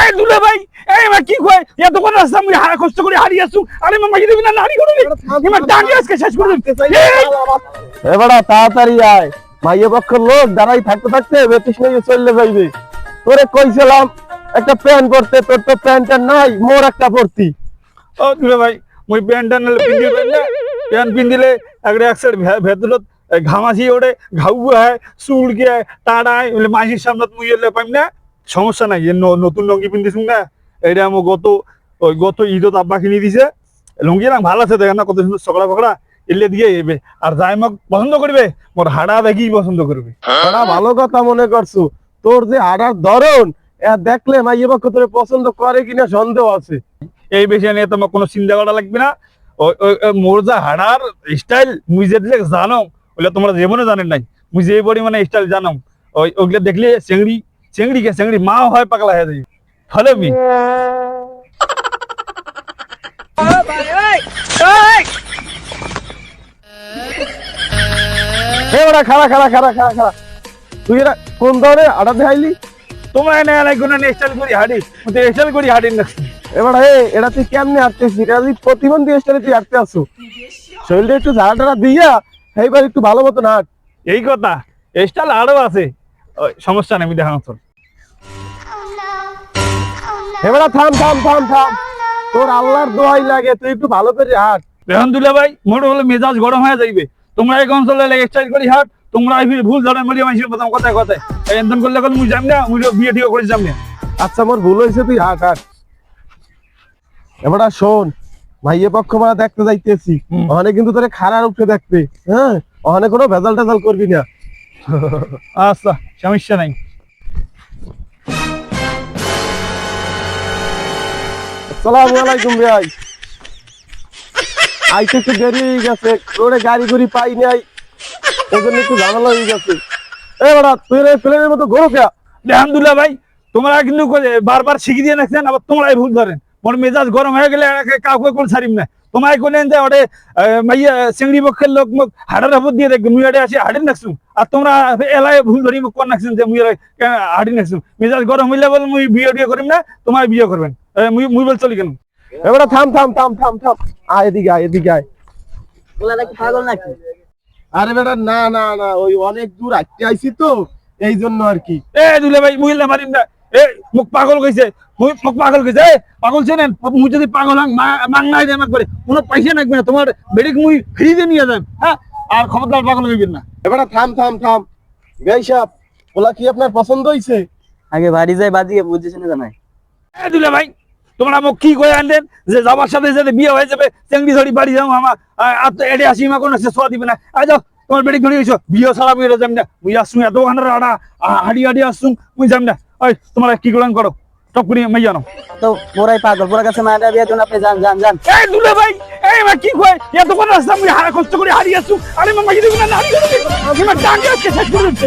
এই দুলে ভাই এই মা কি কয়? এত কোন রাস্তা আমি হারা কষ্ট করে হারিয়ে আসু আরে মা মাগি দিবি না নারী করে এমা টাঙ্গে আজকে শেষ করে দিতে চাই এবারে তাড়াতাড়ি আয়। মাইয়ে পক্ষের লোক দাঁড়াই থাকতে থাকতে বেতিস নিয়ে চললে যাইবে। তোরে কইছিলাম একটা প্যান্ট পরতে তোর তো প্যান্টটা নাই মোর একটা পরতি। ও দুলে ভাই মুই প্যান্ট টানলে পিন্দি পেলে প্যান্ট পিন্দিলে একটা এক সাইড ভেতরত ঘামাসি ওড়ে ঘাউ হয় চুলকে টাড়ায় বলে মাসির সামনে মুই এলে পাইম না। সমস্যা নাই ন- নতুন লঙ্গি পিন্দিস না এটা আমার গত ওই গত ঈদত আব্বা কিনে দিছে। লঙ্গি না ভালো আছে দেখেন না কত সুন্দর সকড়া ফকড়া এলে দিয়ে এবে আর যাই মোক পছন্দ করবে মোর হাড়া দেখি পছন্দ করবে ওরা ভালো কথা মনে করছ তোর যে আড়ার ধরন দেখলে মাইয়ে পক্ষ তোরে পছন্দ করে কিনা সন্দেহ আছে। এই বিষয় নিয়ে তোমার কোনো চিন্তা করা লাগবে না। মোর যা হাড়ার স্টাইল মুই যে জানো ওগুলো তোমরা জীবনে জানেন নাই। মুই যে পরিমাণে স্টাইল জানো ওই ওগুলো দেখলে চেংড়ি চেংড়ি কে, চেংড়ি মা হয় পাগলা হয়ে মি। এবারে খাড়া খাড়া তুই এটা কোন ধরনের আড়া দেখাইলি? তোমরা এনে এলাই কোনো স্টাইল করি মুই স্টাইল করি হাঁটি না। এবার এ, এটা তুই কেমনে আটতেছিস এটা তুই প্রতিবন্ধী তুই আটতে আসো। শরীরটা একটু ঝাড়া টাড়া দিয়া, এইবার একটু ভালো মতো হাঁট। এই কথা, স্টাইল আরও আছে। সমস্যা নেই আমি দেখানো তোর। এবার থাম থাম থাম থাম। তোর আল্লাহর দোয়াই লাগে তুই একটু ভালো করে হাঁট। দুলে ভাই মোট হলে মেজাজ গরম হয়ে যাইবে। তোমরা এই অঞ্চলে স্টাইল করি হাট তোমরা এই ভুল ধরেন বলি মানুষের প্রথম কথায় কথায়। এনতন করলে কল মুই যাম না মুই বিয়ে ঠিক করে যাম না। আচ্ছা মোর ভুল হয়েছে তুই হাঁট হাঁট। এবার শোন ভাইয়ে পক্ষ মারা দেখতে যাইতেছি। ওখানে কিন্তু তোরে খারাপ উঠে দেখবে হ্যাঁ? ওখানে কোনো ভেজাল টেজাল করবি না। আচ্ছা সমস্যা নাই। আসসালামু আলাইকুম ভাই। আইতে একটু দেরি হয়ে গেছে রোডে গাড়ি গুড়ি পাই নাই এই জন্য একটু ঝামেলা হয়ে গেছে। এ বেড়া তুই রে প্লেনের মতো ঘোরো কে? আলহামদুলিল্লাহ ভাই তোমরা কিন্তু বারবার শিখিয়ে দিয়ে নাকছেন আবার তোমরাই ভুল ধরেন। মোর মেজাজ গরম হয়ে গেলে একে কাউকে কোন ছাড়িম না। তোমায় কোলেন যে ওটে মাইয়া চিংড়ি পক্ষের লোক মোক হাড়ের উপর দিয়ে দেখবে মুই আসি হাড়ির নাকছু আর তোমরা এলাই ভুল ধরি মোক কোন নাকছেন যে মুই হাড়ি নাকছু মেজাজ গরম হইলে বল মুই বিয়ে টিয়ে করিম না তোমায় বিয়ে করবেন এ, মুই মুই বল চলি কেন? এবারে থাম থাম থাম থাম থাম। আয় এদিকে আয় এদিকে আয়। ওলা নাকি পাগল নাকি? আরে বেটা না না না ওই অনেক দূর আটকে আইছি তো এই জন্য আর কি। এ দুলে ভাই মুই না মারিম না। এ মোক পাগল কইছে। মুই মোক পাগল কইছে এ পাগল মুই যদি পাগল হং মাং নাই করে কোনো পয়সা লাগবে না তোমার বেডিক মুই ফ্রিতে নিয়ে যান হ্যাঁ আর খবরদার পাগল হইবেন না। এবারে থাম থাম থাম। সাহেব ওলা কি আপনার পছন্দ হইছে আগে বাড়ি যাই বুঝেছে না জানাই? এ দুলে ভাই তোমরা মোক কি কই আনলেন যে যাবার সাথে সাথে বিয়ে হয়ে যাবে চেঙ্গি ধরি বাড়ি যাও আমার আর তো এডে আসি মা কোনো সোয়া দিবে না। আই যাও তোমার বেডিক ধরে গেছো বিয়ে ছাড়া বিয়ে যাম না মুই আসুন এত হাড়ি হাড়ি আসুন মুই যাম না ওই তোমার কি গুলান করো টপ করি মাই জানো তো মোরাই পাগল পুরা কাছে মায়েরা বিয়ে তুমি আপনি যান যান যান এই দুলে ভাই এই মা কি কয় এত কোন রাস্তা আমি হারা কষ্ট করে হারিয়ে আসু আরে মা মাগি দিবি না নারী আমি মা টাঙ্গে আজকে শেষ করে দিতে